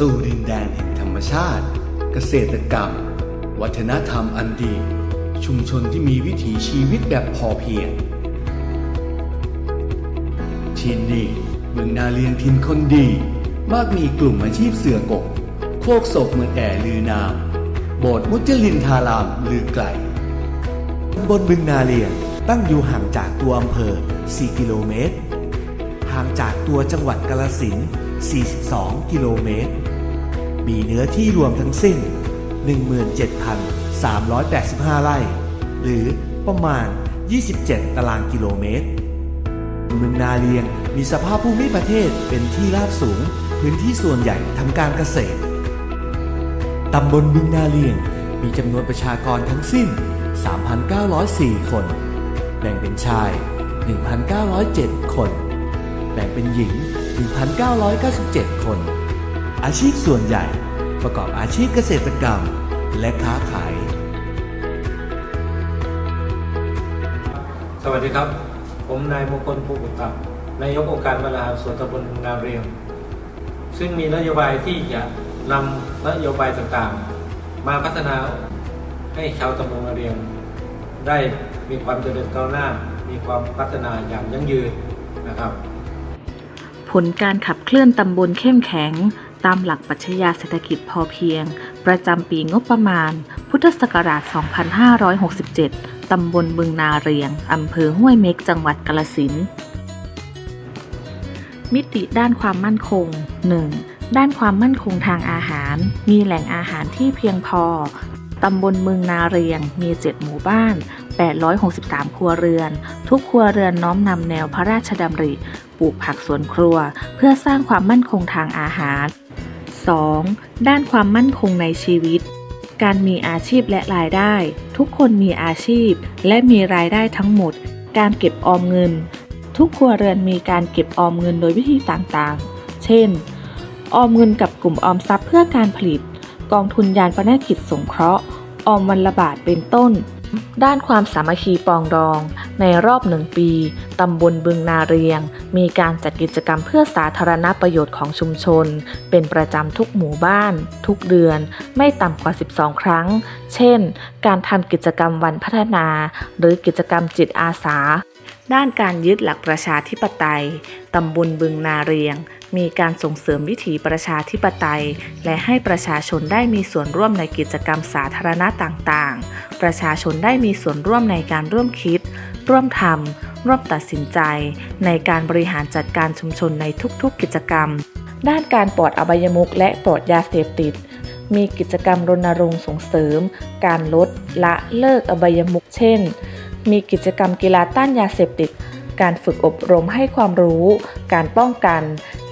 สู่ดินแดนแห่งธรรมชาติ เกษตรกรรม วัฒนธรรมอันดี ชุมชนที่มีวิถีชีวิตแบบพอเพียง ที่นี่เมืองนาเลียงทินคนดี มากมีกลุ่มอาชีพเสือกก โคกศกเมืองแอ่ลือนาม โบสถ์มุจลินทารามลือไกลบนบึงนาเลียงตั้งอยู่ห่างจากตัวอำเภอ 4 กิโลเมตร ห่างจากตัวจังหวัดกาลสิน 42 กิโลเมตร มีเนื้อที่รวมทั้งสิ้น 17,385 ไร่ หรือประมาณ 27 ตารางกิโลเมตร เมืองนาเลียงมีสภาพภูมิประเทศเป็นที่ราบสูง พื้นที่ส่วนใหญ่ทำการเกษตร ตำบลบึงนาเลียงมีจำนวนประชากรทั้งสิ้น 3,904 คน แบ่งเป็นชาย 1,907 คน แบ่งเป็นหญิง 1,997 คน อาชีพส่วนใหญ่ ประกอบอาชีพเกษตรกรรม และค้าขาย สวัสดีครับ ผมนายมงคลภูกุตตันายกองค์การบริหารส่วนตำบลนาเรียง ซึ่งมีนโยบายที่จะนำนโยบายต่างๆ มาพัฒนาให้ชาวตำบลนาเรียง ได้มีความเจริญก้าวหน้า มีความพัฒนาอย่างยั่งยืนนะครับ ผลการขับเคลื่อนตำบลเข้มแข็ง ตามหลักปรัชญาเศรษฐกิจพอเพียง ประจำปีงบประมาณ พุทธศักราช 2567 ตำบลบึงนาเรียง อำเภอห้วยเม็ก จังหวัดกาลสิน มิติด้านความมั่นคง 1. ด้านความมั่นคงทางอาหาร มีแหล่งอาหารที่เพียงพอ ตำบลเมืองนาเรียง มี 7 หมู่บ้าน 863 ครัวเรือน ทุกครัวเรือนน้อมนำแนวพระราชดำริปลูกผักสวนครัว เพื่อสร้างความมั่นคงทางอาหาร 2. ด้านความมั่นคงในชีวิต การมีอาชีพและรายได้ ทุกคนมีอาชีพ และมีรายได้ทั้งหมด การเก็บออมเงิน ทุกครัวเรือนมีการเก็บออมเงินโดยวิธีต่างๆ เช่น ออมเงินกับกลุ่มออมทรัพย์เพื่อการผลิต กองทุนยานพนกิจสงเคราะห์ ออมวันละบาทเป็นต้น ด้านความสามัคคีปองดอง ในรอบหนึ่งปี ตำบลบึงนาเรียง มีการจัดกิจกรรมเพื่อสาธารณประโยชน์ของชุมชน เป็นประจำทุกหมู่บ้าน ทุกเดือน ไม่ต่ำกว่า 12 ครั้ง เช่น การทำกิจกรรมวันพัฒนา หรือกิจกรรมจิตอาสา ด้านการยึดหลักประชาธิปไตย ตำบลบึงนาเรียง มีการส่งเสริมวิถีประชาธิปไตย และให้ประชาชนได้มีส่วนร่วมในกิจกรรมสาธารณะต่างๆ ประชาชนได้มีส่วนร่วมในการร่วมคิด ร่วมทำร่วมตัดสินใจ ในการบริหารจัดการชุมชนในทุกๆ กิจกรรม ด้านการปลอดอบายมุขและปลอดยาเสพติด มีกิจกรรมรณรงค์ส่งเสริม การลดละเลิกอบายมุขเช่น มีกิจกรรมกีฬาต้านยาเสพติด การฝึกอบรมให้ความรู้ การป้องกัน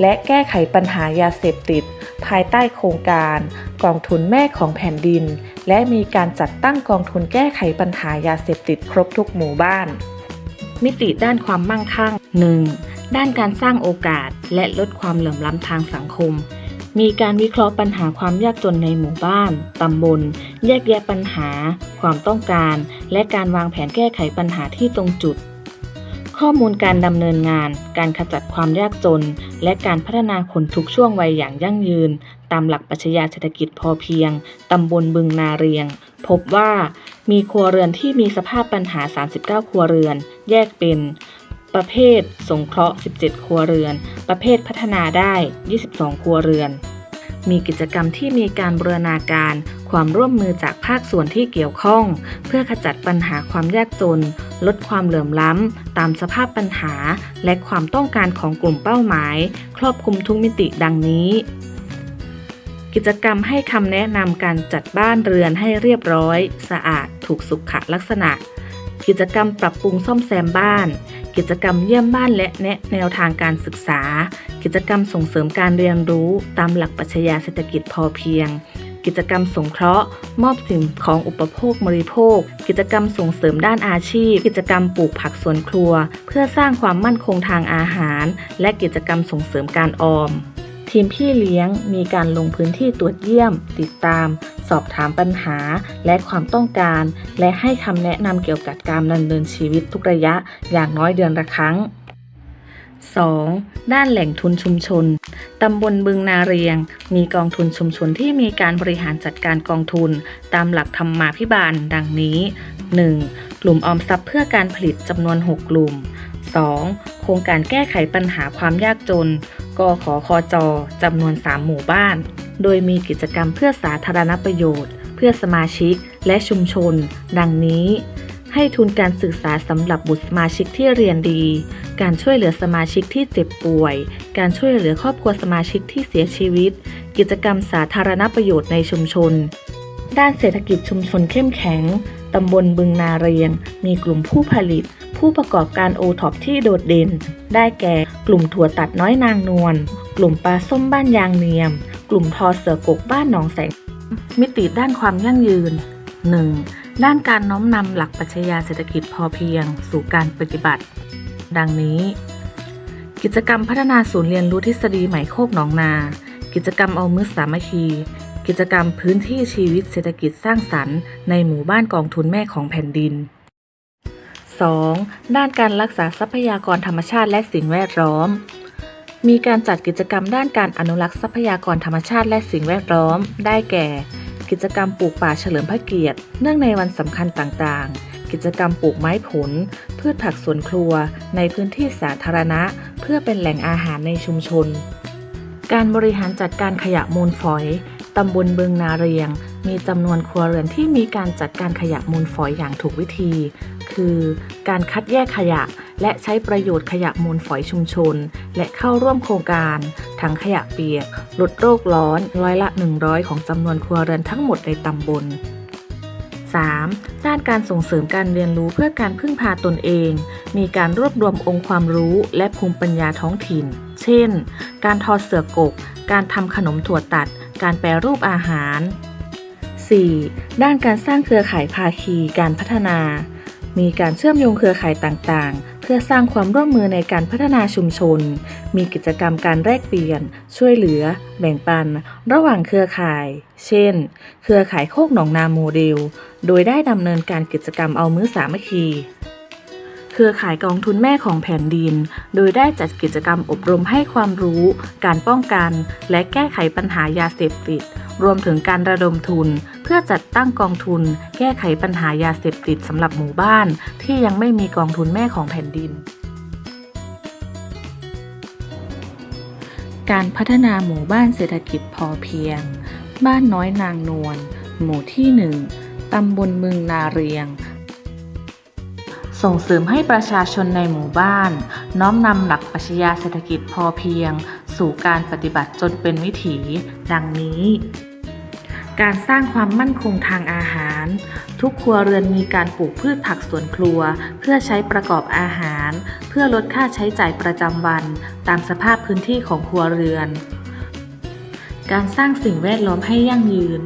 และแก้ไขปัญหายาเสพติด ภายใต้โครงการกองทุนแม่ของแผ่นดิน และมีการจัดตั้งกองทุนแก้ไขปัญหายาเสพติดครบทุกหมู่บ้าน มิติด้านความมั่งคั่ง 1. ด้านการสร้างโอกาสและลดความเหลื่อมล้ำทางสังคม มีการวิเคราะห์ปัญหาความยากจนในหมู่บ้าน ตำบล แยกแยะปัญหา ความต้องการ และการวางแผนแก้ไขปัญหาที่ตรงจุด ข้อมูลการดำเนินงาน การขจัดความยากจน และการพัฒนาคนทุกช่วงวัยอย่างยั่งยืน ตามหลักปรัชญาเศรษฐกิจพอเพียง ตำบลบึงนาเรียง พบว่ามีครัวเรือนที่มีสภาพปัญหา 39 ครัวเรือน แยกเป็น ประเภทสงเคราะห์ 17 ครัวเรือน ประเภทพัฒนาได้ 22 ครัวเรือน มีกิจกรรมที่มีการบูรณาการ ความร่วมมือจากภาคส่วนที่เกี่ยวข้อง เพื่อขจัดปัญหาความยากจน ลดความเหลื่อมล้ำ ตามสภาพปัญหา และความต้องการของกลุ่มเป้าหมาย ครอบคลุมทุกมิติดังนี้กิจกรรมให้คำแนะนำการจัดบ้านเรือนให้เรียบร้อย สะอาด ถูกสุขลักษณะ กิจกรรมปรับปรุงซ่อมแซมบ้าน กิจกรรมเยี่ยมบ้านและแนะแนวทางการศึกษา กิจกรรมส่งเสริมการเรียนรู้ตามหลักปรัชญาเศรษฐกิจพอเพียง กิจกรรมสงเคราะห์ มอบสิ่งของอุปโภคบริโภค กิจกรรมส่งเสริมด้านอาชีพ กิจกรรมปลูกผักสวนครัว เพื่อสร้างความมั่นคงทางอาหาร และกิจกรรมส่งเสริมการออม ทีมพี่เลี้ยงมีการลงพื้นที่ตรวจเยี่ยม ติดตาม สอบถามปัญหา และความต้องการ และให้คำแนะนำเกี่ยวกับการดำเนินชีวิตทุกระยะอย่างน้อยเดือนละครั้ง 2. ด้านแหล่งทุนชุมชน ตำบลบึงนาเรียง มีกองทุนชุมชนที่มีการบริหารจัดการกองทุน ตามหลักธรรมาภิบาล ดังนี้ 1. กลุ่มออมทรัพย์เพื่อการผลิตจำนวน 6 กลุ่ม 2. โครงการแก้ไขปัญหาความยากจน กขอคอจจำนวน 3 หมู่บ้าน โดยมีกิจกรรมเพื่อสาธารณประโยชน์ เพื่อสมาชิกและชุมชน ดังนี้ ให้ทุนการศึกษาสำหรับบุตรสมาชิกที่เรียนดี การช่วยเหลือสมาชิกที่เจ็บป่วย การช่วยเหลือครอบครัวสมาชิกที่เสียชีวิต กิจกรรมสาธารณประโยชน์ในชุมชน ด้านเศรษฐกิจชุมชนเข้มแข็ง ตำบลบึงนาเรียง มีกลุ่มผู้ผลิต ผู้ประกอบการโอท็อปที่โดดเด่น ได้แก่กลุ่มถั่วตัดน้อยนางนวล กลุ่มปลาส้มบ้านยางเนียม กลุ่มทอเสือกกบ้านหนองแสง มิติด้านความยั่งยืน 1. ด้านการน้อมนำหลักปรัชญาเศรษฐกิจพอเพียง สู่การปฏิบัติ ดังนี้ กิจกรรมพัฒนาศูนย์เรียนรู้ทฤษฎีไหมโคกหนองนา กิจกรรมเอามือสามัคคี กิจกรรมพื้นที่ชีวิตเศรษฐกิจสร้างสรรค์ ในหมู่บ้านกองทุนแม่ของแผ่นดิน 2. ด้านการรักษาทรัพยากรธรรมชาติและสิ่งแวดล้อม มีการจัดกิจกรรมด้านการอนุรักษ์ทรัพยากรธรรมชาติและสิ่งแวดล้อม ได้แก่ กิจกรรมปลูกป่าเฉลิมพระเกียรติ เนื่องในวันสำคัญต่างๆ กิจกรรมปลูกไม้ผล พืชผักสวนครัว ในพื้นที่สาธารณะ เพื่อเป็นแหล่งอาหารในชุมชน การบริหารจัดการขยะมูลฝอย ตำบลบึงนาเรียง มีจำนวนครัวเรือนที่มีการจัดการขยะมูลฝอยอย่างถูกวิธี คือการคัดแยกขยะ และใช้ประโยชน์ขยะมูลฝอยชุมชน และเข้าร่วมโครงการถังขยะเปียก ลดโรคร้อนร้อยละ 100 ของจำนวนครัวเรือนทั้งหมดในตำบล 3. ด้านการส่งเสริมการเรียนรู้เพื่อการพึ่งพาตนเอง มีการรวบรวมองค์ความรู้และภูมิปัญญาท้องถิ่น เช่น การทอเสือกก การทำขนมถั่วตัด การแปรรูปอาหาร 4. ด้านการสร้างเครือข่ายภาคีการพัฒนา มีการเชื่อมโยงเครือข่ายต่างๆ เพื่อสร้างความร่วมมือในการพัฒนาชุมชน มีกิจกรรมการแลกเปลี่ยน ช่วยเหลือ แบ่งปัน ระหว่างเครือข่าย เช่น เครือข่ายโคกหนองนาโมเดล โดยได้ดำเนินการกิจกรรมเอามือสามัคคี เครือข่ายกองทุนแม่ของแผ่นดิน โดยได้จัดกิจกรรมอบรมให้ความรู้ การป้องกัน และแก้ไขปัญหายาเสพติด รวมถึงการระดมทุน เพื่อจัดตั้งกองทุน แก้ไขปัญหายาเสพติดสำหรับหมู่บ้าน ที่ยังไม่มีกองทุนแม่ของแผ่นดินการพัฒนาหมู่บ้านเศรษฐกิจพอเพียง บ้านน้อยนางนวล หมู่ที่หนึ่งตำบลเมืองนาเรียง ส่งเสริมให้ประชาชนในหมู่บ้าน น้อมนำหลักปรัชญาเศรษฐกิจพอเพียง สู่การปฏิบัติจนเป็นวิถี ดังนี้ การสร้างความมั่นคงทางอาหาร ทุกครัวเรือนมีการปลูกพืชผักสวนครัว เพื่อใช้ประกอบอาหาร เพื่อลดค่าใช้จ่ายประจำวัน ตามสภาพพื้นที่ของครัวเรือน การสร้างสิ่งแวดล้อมให้ยั่งยืน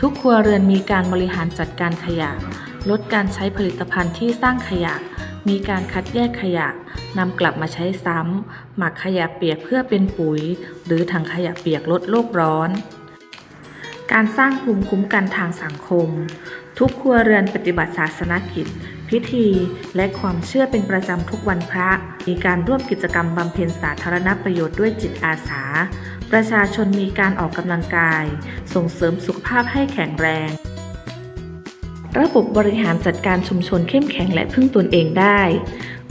ทุกครัวเรือนมีการบริหารจัดการขยะ ลดการใช้ผลิตภัณฑ์ที่สร้างขยะ มีการคัดแยกขยะนำกลับมาใช้ซ้ำ หมักขยะเปียกเพื่อเป็นปุ๋ย หรือถังขยะเปียกลดโลกร้อน การสร้างภูมิคุ้มกันทางสังคม ทุกครัวเรือนปฏิบัติศาสนกิจ พิธี และความเชื่อเป็นประจำทุกวันพระ มีการร่วมกิจกรรมบำเพ็ญสาธารณประโยชน์ด้วยจิตอาสา ประชาชนมีการออกกำลังกาย ส่งเสริมสุขภาพให้แข็งแรง ระบบบริหารจัดการชุมชนเข้มแข็งและพึ่งตนเองได้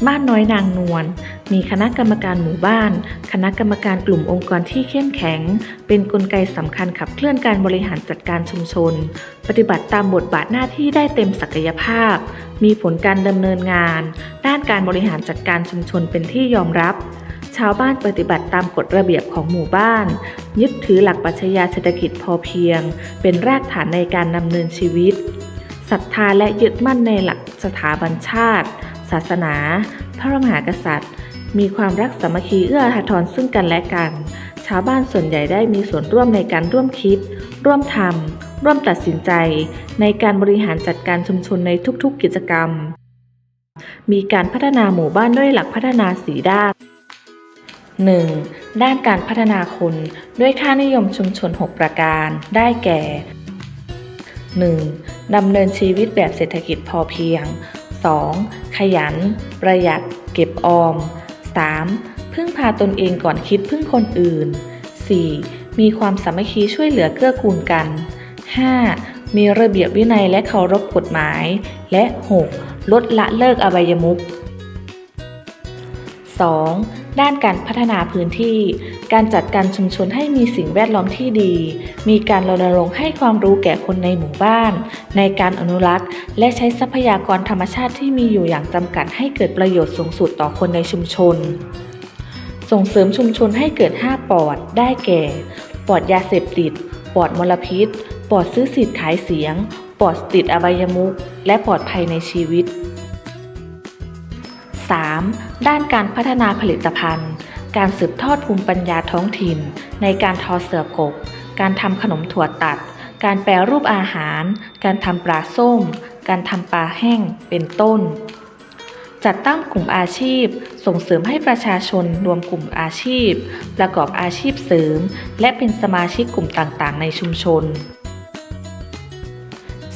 บ้านน้อยนางนวล มีคณะกรรมการหมู่บ้าน คณะกรรมการกลุ่มองค์กรที่เข้มแข็ง เป็นนกลไกสำคัญขับเคลื่อนการบริหารจัดการชุมชน ปฏิบัติตามบทบาทหน้าที่ได้เต็มศักยภาพ มีผลการดำเนินงาน ด้านการบริหารจัดการชุมชนเป็นที่ยอมรับชาวบ้านปฏิบัติตามกฎระเบียบของหมู่บ้าน ยึดถือหลักปรัชญาเศรษฐกิจพอเพียง เป็นรากฐานในการดำเนินชีวิต ศรัทธาและยึดมั่นในหลักสถาบันชาติ ศาสนา พระมหากษัตริย์ มีความรักสามัคคีเอื้ออาทรซึ่งกันและกัน ชาวบ้านส่วนใหญ่ได้มีส่วนร่วมในการร่วมคิด ร่วมทำร่วมตัดสินใจ ในการบริหารจัดการชุมชนในทุกๆกิจกรรม มีการพัฒนาหมู่บ้านด้วยหลักพัฒนาสีด้าน 1. ด้านการพัฒนาคนด้วยค่านิยมชุมชน 6 ประการ ได้แก่ 1. ดำเนินชีวิตแบบเศรษฐกิจพอเพียง 2. ขยัน ประหยัด เก็บออม 3. พึ่งพาตนเองก่อนคิดพึ่งคนอื่น 4. มีความสามัคคีช่วยเหลือเกื้อกูลกัน 5. มีระเบียบวินัยและเคารพกฎหมาย และ 6. ลดละเลิกอบายมุข 2. ด้านการพัฒนาพื้นที่ การจัดการชุมชนให้มีสิ่งแวดล้อมที่ดี มีการรณรงค์ให้ความรู้แก่คนในหมู่บ้าน ในการอนุรักษ์ และใช้ทรัพยากรธรรมชาติที่มีอยู่อย่างจำกัดให้เกิดประโยชน์สูงสุดต่อคนในชุมชน ส่งเสริมชุมชนให้เกิด 5ปอด ได้แก่ปอดยาเสพติดปอดมลพิษปอดซื้อสิทธิ์ขายเสียงปอดติดอบายมุข และปลอดภัยในชีวิต 3. ด้านการพัฒนาผลิตภัณฑ์ การสืบทอดภูมิปัญญาท้องถิ่น ในการทอเสือกก การทำขนมถั่วตัด การแปรรูปอาหาร การทำปลาส้ม การทำปลาแห้ง เป็นต้น จัดตั้งกลุ่มอาชีพ ส่งเสริมให้ประชาชนรวมกลุ่มอาชีพ ประกอบอาชีพเสริม และเป็นสมาชิกกลุ่มต่างๆ ในชุมชน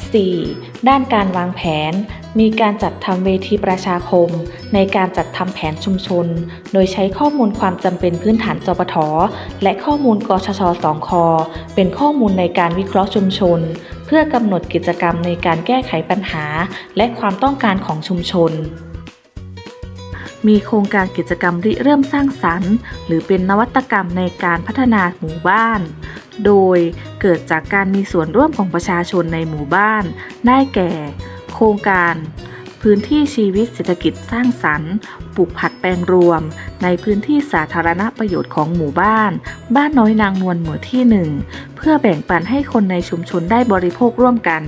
4. ด้านการวางแผน มีการจัดทำเวทีประชาคม ในการจัดทำแผนชุมชน โดยใช้ข้อมูลความจำเป็นพื้นฐานจปทและข้อมูลกชชสองคอเป็นข้อมูลในการวิเคราะห์ชุมชน เพื่อกำหนดกิจกรรมในการแก้ไขปัญหา และความต้องการของชุมชน มีโครงการกิจกรรมริเริ่มสร้างสรรค์ หรือเป็นนวัตกรรมในการพัฒนาหมู่บ้านโดยเกิดจากการมีส่วนร่วมของประชาชนในหมู่บ้าน ได้แก่ ครงการ พื้นที่ชีวิตเศรษฐกิจสร้างสรรค์ปลูกผักแปลงรวม ในพื้นที่สาธารณประโยชน์ของหมู่บ้าน บ้านน้อยนางนวลหมู่ที่หนึ่งเพื่อแบ่งปันให้คนในชุมชนได้บริโภคร่วมกัน